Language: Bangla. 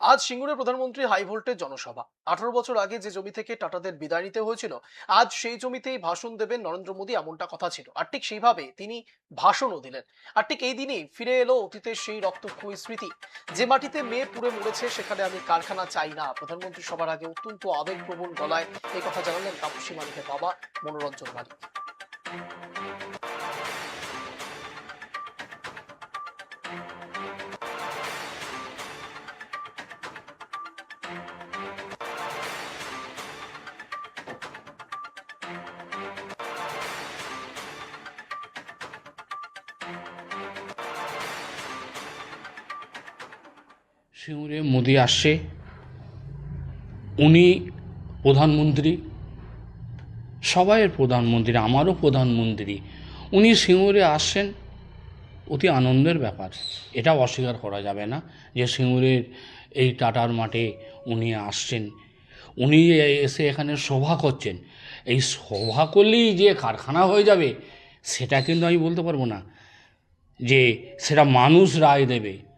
আজ সিঙ্গুরের প্রধানমন্ত্রী হাই ভোল্টেজ জনসভা। আঠারো বছর আগে যে জমি থেকে টাটাদের বিদায় নিতে হয়েছিল, আজ সেই জমিতেই ভাষণ দেবেন নরেন্দ্র মোদী এমনটা কথা ছিল। আর ঠিক সেইভাবে তিনি ভাষণও দিলেন। আর ঠিক এই দিনেই ফিরে এলো অতীতের সেই রক্তক্ষয়ী স্মৃতি। যে মাটিতে মেয়ে পুড়ে মরেছে, সেখানে আমি কারখানা চাই না। প্রধানমন্ত্রী সবার আগে অত্যন্ত আবেগপ্রবণ গলায় এই কথা জানালেন তাপসী মালিকের বাবা মনোরঞ্জন মালিক সিঙ্গুরে মোদি আসছে উনি প্রধানমন্ত্রী, সবাইয়ের প্রধানমন্ত্রী, আমারও প্রধানমন্ত্রী, উনি সিঙ্গুরে আসছেন অতি আনন্দের ব্যাপার। এটা অস্বীকার করা যাবে না যে সিঙ্গুরের এই টাটার মাঠে উনি আসছেন। উনি এসে এখানে সভা করছেন। এই সভা করলেই যে কারখানা হয়ে যাবে, সেটা কিন্তু আমি বলতে পারব না যে সেটা মানুষ রায় দেবে।